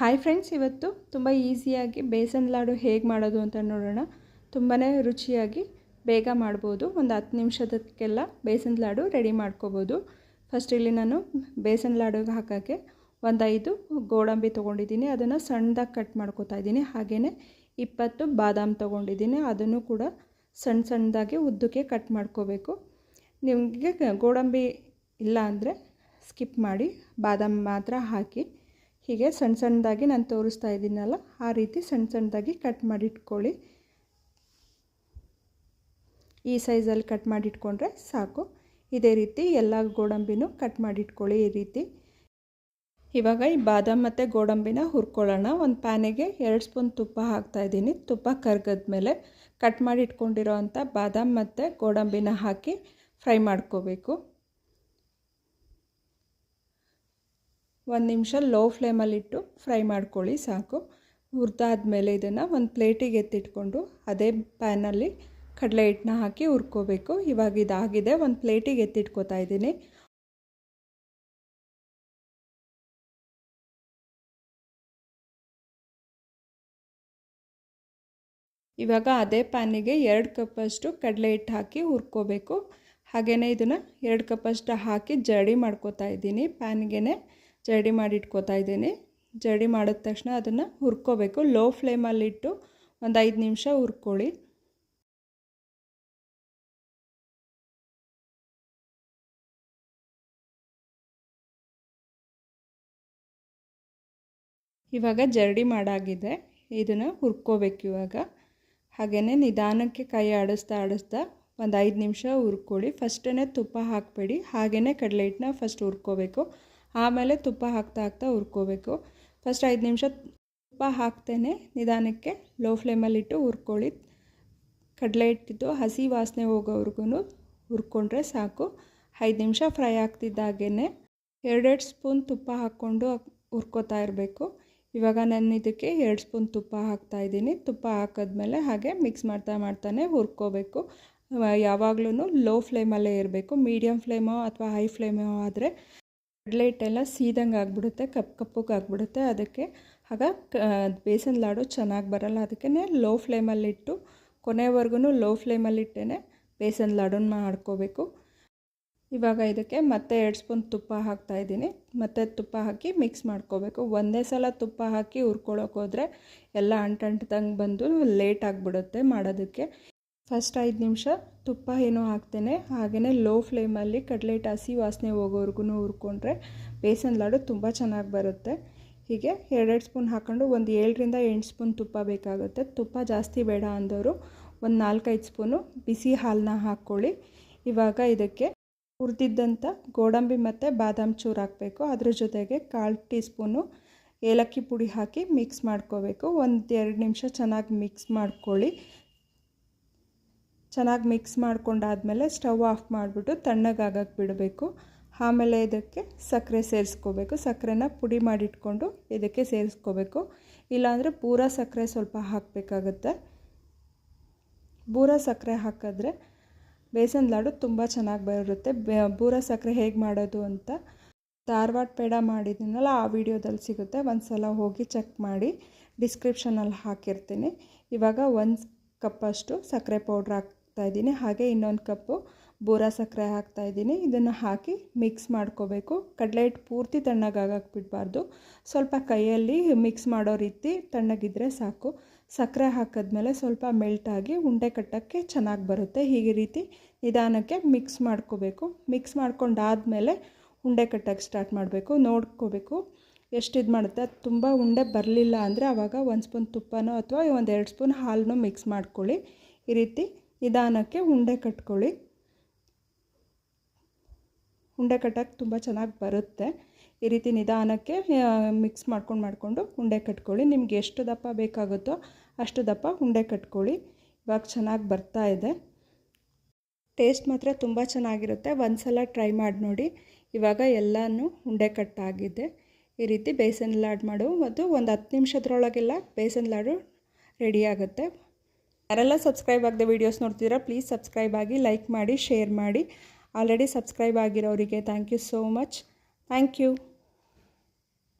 Hi friends ಇವತ್ತು ತುಂಬ ಈಸಿಯಾಗಿ ಬೇಸನ್ ಲಾಡು ಹೇಗೆ ಮಾಡೋದು ಅಂತ ನೋಡೋಣ. ತುಂಬಾ ರುಚಿಯಾಗಿ ಬೇಗ ಮಾಡ್ಬೋದು. ಒಂದು ಹತ್ತು ನಿಮಿಷದಕ್ಕೆಲ್ಲ ಬೇಸನ್ ಲಾಡು ರೆಡಿ ಮಾಡ್ಕೋಬೋದು. ಫಸ್ಟ್ ಇಲ್ಲಿ ನಾನು ಬೇಸನ್ ಲಾಡುಗೆ ಹಾಕೋಕ್ಕೆ ಒಂದು ಐದು ಗೋಡಂಬಿ ತೊಗೊಂಡಿದ್ದೀನಿ. ಅದನ್ನು ಸಣ್ಣದಾಗಿ ಕಟ್ ಮಾಡ್ಕೋತಾ ಇದ್ದೀನಿ. ಹಾಗೆಯೇ ಇಪ್ಪತ್ತು ಬಾದಾಮ್ ತೊಗೊಂಡಿದ್ದೀನಿ. ಅದನ್ನು ಕೂಡ ಸಣ್ಣ ಸಣ್ಣದಾಗಿ ಉದ್ದಕ್ಕೆ ಕಟ್ ಮಾಡ್ಕೋಬೇಕು. ನಿಮಗೆ ಗೋಡಂಬಿ ಇಲ್ಲ ಅಂದರೆ ಸ್ಕಿಪ್ ಮಾಡಿ. ಬಾದಾಮ್ ಮಾತ್ರ ಹಾಕಿ ಹೀಗೆ ಸಣ್ಣ ಸಣ್ಣದಾಗಿ ನಾನು ತೋರಿಸ್ತಾ ಇದ್ದೀನಲ್ಲ, ಆ ರೀತಿ ಸಣ್ಣ ಸಣ್ಣದಾಗಿ ಕಟ್ ಮಾಡಿಟ್ಕೊಳ್ಳಿ. ಈ ಸೈಜಲ್ಲಿ ಕಟ್ ಮಾಡಿಟ್ಕೊಂಡ್ರೆ ಸಾಕು. ಇದೇ ರೀತಿ ಎಲ್ಲ ಗೋಡಂಬಿನೂ ಕಟ್ ಮಾಡಿಟ್ಕೊಳ್ಳಿ ಈ ರೀತಿ. ಇವಾಗ ಈ ಬಾದಾಮ್ ಮತ್ತು ಗೋಡಂಬಿನ ಹುರ್ಕೊಳ್ಳೋಣ. ಒಂದು ಪ್ಯಾನಿಗೆ ಎರಡು ಸ್ಪೂನ್ ತುಪ್ಪ ಹಾಕ್ತಾಯಿದ್ದೀನಿ ತುಪ್ಪ ಕರ್ಗದ್ಮೇಲೆ ಕಟ್ ಮಾಡಿ ಇಟ್ಕೊಂಡಿರೋ ಅಂಥ ಬಾದಾಮ್ ಮತ್ತು ಗೋಡಂಬಿನ ಹಾಕಿ ಫ್ರೈ ಮಾಡ್ಕೋಬೇಕು. ಒಂದು ನಿಮಿಷ ಲೋ ಫ್ಲೇಮಲ್ಲಿಟ್ಟು ಫ್ರೈ ಮಾಡ್ಕೊಳ್ಳಿ, ಸಾಕು. ಹುರಿದಾದ್ಮೇಲೆ ಇದನ್ನು ಒಂದು ಪ್ಲೇಟಿಗೆ ಎತ್ತಿಟ್ಕೊಂಡು ಅದೇ ಪ್ಯಾನಲ್ಲಿ ಕಡಲೆ ಹಿಟ್ಟನ್ನ ಹಾಕಿ ಹುರ್ಕೋಬೇಕು. ಇವಾಗ ಇದಾಗಿದೆ, ಒಂದು ಪ್ಲೇಟಿಗೆ ಎತ್ತಿಟ್ಕೋತಾ ಇದ್ದೀನಿ. ಇವಾಗ ಅದೇ ಪ್ಯಾನಿಗೆ ಎರಡು ಕಪ್ಪಷ್ಟು ಕಡಲೆ ಹಿಟ್ಟು ಹಾಕಿ ಹುರ್ಕೋಬೇಕು. ಹಾಗೆಯೇ ಇದನ್ನು ಎರಡು ಕಪ್ಪಷ್ಟು ಹಾಕಿ ಜಡಿ ಮಾಡ್ಕೋತಾ ಇದ್ದೀನಿ. ಪ್ಯಾನ್ಗೆ ಜಡಿ ಮಾಡಿ ಇಟ್ಕೋತಾ ಇದ್ದೀನಿ. ಜಡಿ ಮಾಡಿದ ತಕ್ಷಣ ಅದನ್ನು ಹುರ್ಕೋಬೇಕು. ಲೋ ಫ್ಲೇಮಲ್ಲಿಟ್ಟು ಒಂದು ಐದು ನಿಮಿಷ ಹುರ್ಕೊಳ್ಳಿ. ಇವಾಗ ಜರಡಿ ಮಾಡಾಗಿದೆ. ಇದನ್ನು ಹುರ್ಕೋಬೇಕು ಇವಾಗ. ಹಾಗೆಯೇ ನಿಧಾನಕ್ಕೆ ಕೈ ಆಡಿಸ್ತಾ ಆಡಿಸ್ತಾ ಒಂದು ಐದು ನಿಮಿಷ ಹುರ್ಕೊಳ್ಳಿ. ಫಸ್ಟೇ ತುಪ್ಪ ಹಾಕಬೇಡಿ. ಹಾಗೆಯೇ ಕಡಲೆ ಹಿಟ್ಟನ್ನ ಫಸ್ಟ್ ಹುರ್ಕೋಬೇಕು. ಆಮೇಲೆ ತುಪ್ಪ ಹಾಕ್ತಾ ಹಾಕ್ತಾ ಹುರ್ಕೋಬೇಕು. ಫಸ್ಟ್ ಐದು ನಿಮಿಷ ತುಪ್ಪ ಹಾಕ್ತೇನೆ. ನಿಧಾನಕ್ಕೆ ಲೋ ಫ್ಲೇಮಲ್ಲಿಟ್ಟು ಹುರ್ಕೊಳ್ಳಿ. ಕಡಲೆ ಇಟ್ಟಿದ್ದು ಹಸಿ ವಾಸನೆ ಹೋಗೋವ್ರಿಗೂ ಹುರ್ಕೊಂಡ್ರೆ ಸಾಕು. ಐದು ನಿಮಿಷ ಫ್ರೈ ಆಗ್ತಿದ್ದಾಗೇ ಎರಡೆರಡು ಸ್ಪೂನ್ ತುಪ್ಪ ಹಾಕ್ಕೊಂಡು ಹುರ್ಕೋತಾ ಇರಬೇಕು. ಇವಾಗ ನಾನು ಇದಕ್ಕೆ ಎರಡು ಸ್ಪೂನ್ ತುಪ್ಪ ಹಾಕ್ತಾಯಿದ್ದೀನಿ ತುಪ್ಪ ಹಾಕಿದ್ಮೇಲೆ ಹಾಗೆ ಮಿಕ್ಸ್ ಮಾಡ್ತಾ ಮಾಡ್ತಾನೆ ಹುರ್ಕೋಬೇಕು. ಯಾವಾಗಲೂ ಲೋ ಫ್ಲೇಮಲ್ಲೇ ಇರಬೇಕು. ಮೀಡಿಯಮ್ ಫ್ಲೇಮೋ ಅಥವಾ ಹೈ ಫ್ಲೇಮೋ ಆದರೆ ಕಡಲೆ ಎಲ್ಲ ಸೀದಂಗೆ ಆಗಿಬಿಡುತ್ತೆ, ಕಪ್ ಕಪ್ಪಗೆ ಆಗಿಬಿಡುತ್ತೆ. ಅದಕ್ಕೆ ಆಗ ಬೇಸನ್ ಲಾಡು ಚೆನ್ನಾಗಿ ಬರಲ್ಲ. ಅದಕ್ಕೆ ಲೋ ಫ್ಲೇಮಲ್ಲಿಟ್ಟು ಕೊನೆವರೆಗೂ ಲೋ ಫ್ಲೇಮಲ್ಲಿಟ್ಟೇ ಬೇಸನ್ ಲಾಡನ್ನ ಮಾಡ್ಕೋಬೇಕು. ಇವಾಗ ಇದಕ್ಕೆ ಮತ್ತೆ ಎರಡು ಸ್ಪೂನ್ ತುಪ್ಪ ಹಾಕ್ತಾಯಿದ್ದೀನಿ ಮತ್ತೆ ತುಪ್ಪ ಹಾಕಿ ಮಿಕ್ಸ್ ಮಾಡ್ಕೋಬೇಕು. ಒಂದೇ ಸಲ ತುಪ್ಪ ಹಾಕಿ ಹುರ್ಕೊಳ್ಳೋಕೋದ್ರೆ ಎಲ್ಲ ಅಂಟಂಟ್ದಂಗೆ ಬಂದು ಲೇಟ್ ಆಗಿಬಿಡುತ್ತೆ ಮಾಡೋದಕ್ಕೆ. ಫಸ್ಟ್ ಐದು ನಿಮಿಷ ತುಪ್ಪ ಏನೋ ಹಾಕ್ತೇನೆ. ಹಾಗೆಯೇ ಲೋ ಫ್ಲೇಮಲ್ಲಿ ಕಡಲೆ ಟಾಸಿ ವಾಸನೆ ಹೋಗೋವರೆಗೂ ಹುರ್ಕೊಂಡ್ರೆ ಬೇಸನ್ ಲಾಡು ತುಂಬ ಚೆನ್ನಾಗಿ ಬರುತ್ತೆ. ಹೀಗೆ ಎರಡೆರಡು ಸ್ಪೂನ್ ಹಾಕ್ಕೊಂಡು ಒಂದು ಏಳರಿಂದ ಎಂಟು ಸ್ಪೂನ್ ತುಪ್ಪ ಬೇಕಾಗುತ್ತೆ. ತುಪ್ಪ ಜಾಸ್ತಿ ಬೇಡ ಅಂದವರು ಒಂದು ನಾಲ್ಕೈದು ಸ್ಪೂನು ಬಿಸಿ ಹಾಲನ್ನ ಹಾಕ್ಕೊಳ್ಳಿ. ಇವಾಗ ಇದಕ್ಕೆ ಹುರಿದಿದ್ದಂಥ ಗೋಡಂಬಿ ಮತ್ತು ಬಾದಾಮಿ ಚೂರು ಹಾಕಬೇಕು. ಅದ್ರ ಜೊತೆಗೆ ಕಾಲು ಟೀ ಸ್ಪೂನು ಏಲಕ್ಕಿ ಪುಡಿ ಹಾಕಿ ಮಿಕ್ಸ್ ಮಾಡ್ಕೋಬೇಕು. ಒಂದು ಎರಡು ನಿಮಿಷ ಚೆನ್ನಾಗಿ ಮಿಕ್ಸ್ ಮಾಡ್ಕೊಳ್ಳಿ. ಚೆನ್ನಾಗಿ ಮಿಕ್ಸ್ ಮಾಡ್ಕೊಂಡಾದಮೇಲೆ ಸ್ಟವ್ ಆಫ್ ಮಾಡಿಬಿಟ್ಟು ತಣ್ಣಗಾಗಕ್ಕೆ ಬಿಡಬೇಕು. ಆಮೇಲೆ ಇದಕ್ಕೆ ಸಕ್ಕರೆ ಸೇರಿಸ್ಕೋಬೇಕು. ಸಕ್ಕರೆನ ಪುಡಿ ಮಾಡಿಟ್ಕೊಂಡು ಇದಕ್ಕೆ ಸೇರಿಸ್ಕೋಬೇಕು. ಇಲ್ಲಾಂದರೆ ಬೂರ ಸಕ್ಕರೆ ಸ್ವಲ್ಪ ಹಾಕಬೇಕಾಗತ್ತೆ. ಬೂರ ಸಕ್ಕರೆ ಹಾಕಿದ್ರೆ ಬೇಸನ್ ಲಾಡು ತುಂಬ ಚೆನ್ನಾಗಿ ಬರುತ್ತೆ. ಬೂರ ಸಕ್ಕರೆ ಹೇಗೆ ಮಾಡೋದು ಅಂತ ಧಾರವಾಡ ಪೇಡ ಮಾಡಿದ್ದೀನಲ್ಲ, ಆ ವಿಡಿಯೋದಲ್ಲಿ ಸಿಗುತ್ತೆ. ಒಂದು ಸಲ ಹೋಗಿ ಚೆಕ್ ಮಾಡಿ, ಡಿಸ್ಕ್ರಿಪ್ಷನಲ್ಲಿ ಹಾಕಿರ್ತೀನಿ. ಇವಾಗ ಒಂದು ಕಪ್ಪಷ್ಟು ಸಕ್ಕರೆ ಪೌಡ್ರ್ ಹಾಕಿ ಹಾಕ್ತಾಯಿದ್ದೀನಿ ಹಾಗೆ ಇನ್ನೊಂದು ಕಪ್ಪು ಬೂರ ಸಕ್ಕರೆ ಹಾಕ್ತಾಯಿದ್ದೀನಿ ಇದನ್ನು ಹಾಕಿ ಮಿಕ್ಸ್ ಮಾಡ್ಕೋಬೇಕು. ಕಡಲೆ ಹಿಟ್ಟು ಪೂರ್ತಿ ತಣ್ಣಗಾಗಕ್ಕೆ ಬಿಡಬಾರ್ದು ಸ್ವಲ್ಪ ಕೈಯಲ್ಲಿ ಮಿಕ್ಸ್ ಮಾಡೋ ರೀತಿ ತಣ್ಣಗಿದ್ರೆ ಸಾಕು. ಸಕ್ಕರೆ ಹಾಕಿದ್ಮೇಲೆ ಸ್ವಲ್ಪ ಮೆಲ್ಟಾಗಿ ಉಂಡೆ ಕಟ್ಟೋಕ್ಕೆ ಚೆನ್ನಾಗಿ ಬರುತ್ತೆ. ಹೀಗೆ ರೀತಿ ನಿಧಾನಕ್ಕೆ ಮಿಕ್ಸ್ ಮಾಡ್ಕೋಬೇಕು. ಮಿಕ್ಸ್ ಮಾಡ್ಕೊಂಡಾದಮೇಲೆ ಉಂಡೆ ಕಟ್ಟೋಕ್ಕೆ ಸ್ಟಾರ್ಟ್ ಮಾಡಬೇಕು. ನೋಡ್ಕೋಬೇಕು ಎಷ್ಟು ಇದು ಮಾಡುತ್ತೆ. ತುಂಬ ಉಂಡೆ ಬರಲಿಲ್ಲ ಅಂದರೆ ಆವಾಗ ಒಂದು ಸ್ಪೂನ್ ತುಪ್ಪನೋ ಅಥವಾ ಒಂದು ಎರಡು ಸ್ಪೂನ್ ಹಾಲನ್ನು ಮಿಕ್ಸ್ ಮಾಡ್ಕೊಳ್ಳಿ. ಈ ರೀತಿ ನಿಧಾನಕ್ಕೆ ಉಂಡೆ ಕಟ್ಕೊಳ್ಳಿ. ಉಂಡೆ ಕಟ್ಟೋಕ್ಕೆ ತುಂಬ ಚೆನ್ನಾಗಿ ಬರುತ್ತೆ. ಈ ರೀತಿ ನಿಧಾನಕ್ಕೆ ಮಿಕ್ಸ್ ಮಾಡ್ಕೊಂಡು ಮಾಡಿಕೊಂಡು ಉಂಡೆ ಕಟ್ಕೊಳ್ಳಿ. ನಿಮ್ಗೆ ಎಷ್ಟು ದಪ್ಪ ಬೇಕಾಗುತ್ತೋ ಅಷ್ಟು ದಪ್ಪ ಉಂಡೆ ಕಟ್ಕೊಳ್ಳಿ. ಇವಾಗ ಚೆನ್ನಾಗಿ ಬರ್ತಾ ಇದೆ. ಟೇಸ್ಟ್ ಮಾತ್ರ ತುಂಬ ಚೆನ್ನಾಗಿರುತ್ತೆ. ಒಂದು ಸಲ ಟ್ರೈ ಮಾಡಿ ನೋಡಿ. ಇವಾಗ ಎಲ್ಲನೂ ಉಂಡೆ ಕಟ್ಟಾಗಿದೆ. ಈ ರೀತಿ ಬೇಸನ್ ಲಾಡು ಮಾಡು. ಮತ್ತು ಒಂದು ಹತ್ತು ನಿಮಿಷದ್ರೊಳಗೆಲ್ಲ ಬೇಸನ್ ಲಾಡು ರೆಡಿ ಆಗುತ್ತೆ. ಯಾರೆಲ್ಲ ಸಬ್ಸ್ಕ್ರೈಬ್ ಆಗದೆ ವೀಡಿಯೋಸ್ ನೋಡ್ತಿದ್ದೀರಾ ಪ್ಲೀಸ್ ಸಬ್ಸ್ಕ್ರೈಬ್ ಆಗಿ ಲೈಕ್ ಮಾಡಿ ಶೇರ್ ಮಾಡಿ. Already subscribe ಆಗಿರೋರಿಗೆ thank you so much thank you